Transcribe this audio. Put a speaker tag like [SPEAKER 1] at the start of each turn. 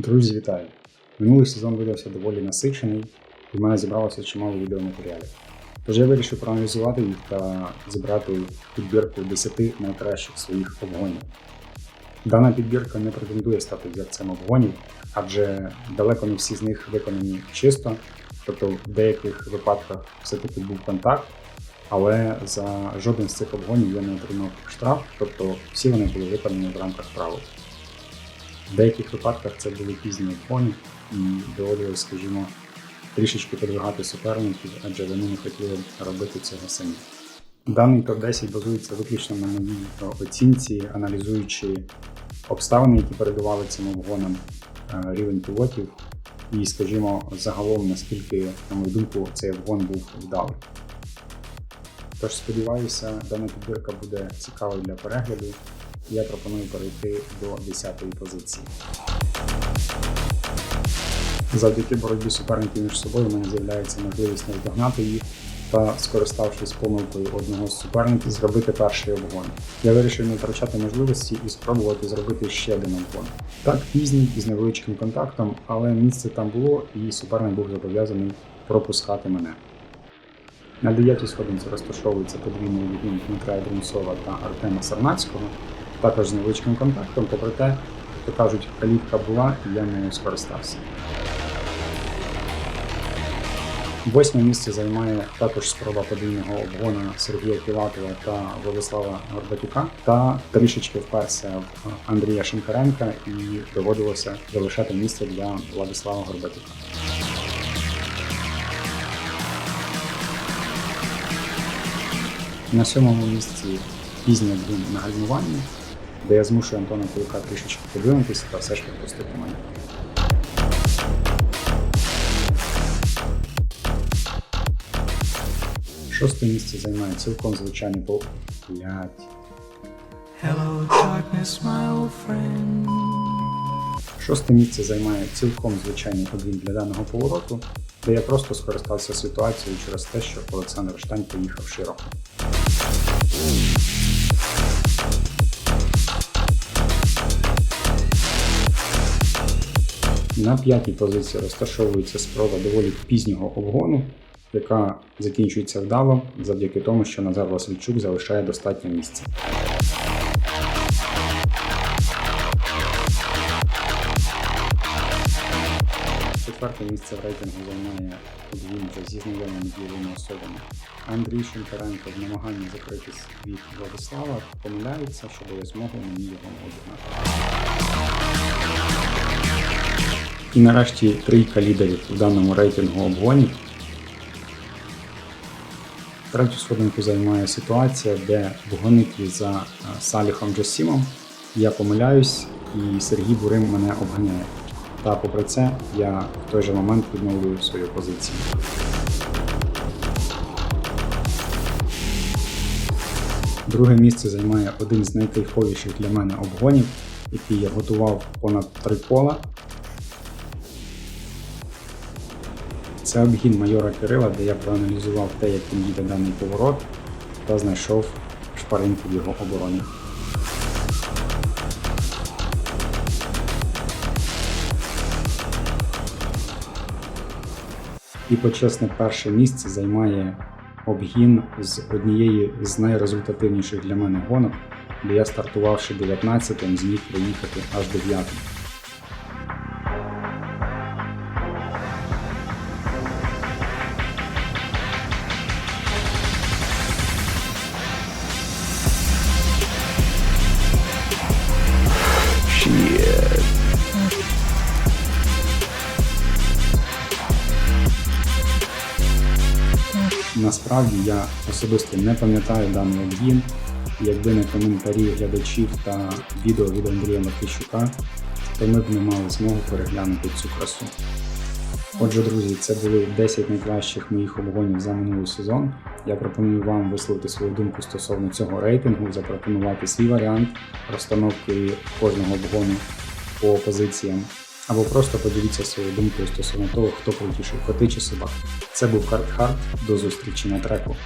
[SPEAKER 1] Друзі, вітаю! Минулий сезон видався доволі насичений, і в мене зібралося чимало відеоматеріалів. Тож я вирішив проаналізувати їх та зібрати підбірку 10 найкращих своїх обгонів. Дана підбірка не претендує стати взірцем обгонів, адже далеко не всі з них виконані чисто, тобто в деяких випадках все-таки був контакт, але за жоден з цих обгонів я не отримав штраф, тобто всі вони були виконані в рамках правил. В деяких випадках це були пізні обгони і доводилось, скажімо, трішечки подвигати суперників, адже вони не хотіли робити цього самі. Даний топ-10 базується виключно на моїй оцінці, аналізуючи обставини, які передували цим обгонам, е, рівень пілотів, і, скажімо, загалом, наскільки, на мою думку, цей обгон був вдалий. Тож сподіваюся, дана підбірка буде цікавою для перегляду. Я пропоную перейти до 10-ї позиції. Завдяки боротьбі суперників між собою у мене з'являється можливість наздогнати їх та, скориставшись помилкою одного з суперників, зробити перший обгон. Я вирішив не втрачати можливості і спробувати зробити ще один обгон. Так, пізній із невеличким контактом, але місце там було, і суперник був зобов'язаний пропускати мене. На 9 сходинці розташовується подвійний обгін Дмитра Брунцова та Артема Сарнацького, також з невеличким контактом, попри те, то кажуть, калітка була і я нею скористався. Восьме місце займає також спроба подвійного обгона Сергія Кілатова та Владислава Горбатюка. Та трішечки вперся в Андрія Шинкаренка і доводилося залишати місце для Владислава Горбатюка. На сьомому місці пізній обгін на гальмуванні, де я змушую Антона Кулика трішечки подивитися та все ж пропустити мене. Шосте місце займає цілком звичайний пол. Блять.
[SPEAKER 2] Hello, darkness, my old friend.
[SPEAKER 1] Шосте місце займає цілком звичайний подвін для даного повороту, де я просто скористався ситуацією через те, що Олександр Штань поїхав широко. На п'ятій позиції розташовується спроба доволі пізнього обгону, яка закінчується вдало завдяки тому, що Назар Васильчук залишає достатньо місця. Четверте місце в рейтингу займає подвійно зі знайомими дієвими особами. Андрій Шинкаренко в намаганні закритись від Владислава помиляється, що дає змогу мені його обігнати. І нарешті трійка лідерів в даному рейтингу обгонів. Третю сходинку займає ситуація, де в гонитві за е, Саліхом Джасімом я помиляюсь і Сергій Бурим мене обганяє. Та попри це я в той же момент відновлюю свою позицію. Друге місце займає один з найкайфовіших для мене обгонів, який я готував понад три кола. Це обгін майора Кирила, де я проаналізував те, як він їде даний поворот, та знайшов шпаринку в його обороні. І почесне перше місце займає обгін з однієї з найрезультативніших для мене гонок, де я стартувавши 19-м, зміг проїхати аж 9-м. Насправді я особисто не пам'ятаю даний обгін. Якби не коментарі глядачів та відео від Андрія Матищука, то ми б не мали змогу переглянути цю красу. Отже, друзі, це були 10 найкращих моїх обгонів за минулий сезон. Я пропоную вам висловити свою думку стосовно цього рейтингу, запропонувати свій варіант розстановки кожного обгону по позиціям, або просто подивіться своєю думкою стосовно того, хто крутіший коти чи собак. Це був харт Хард. До зустрічі на треку.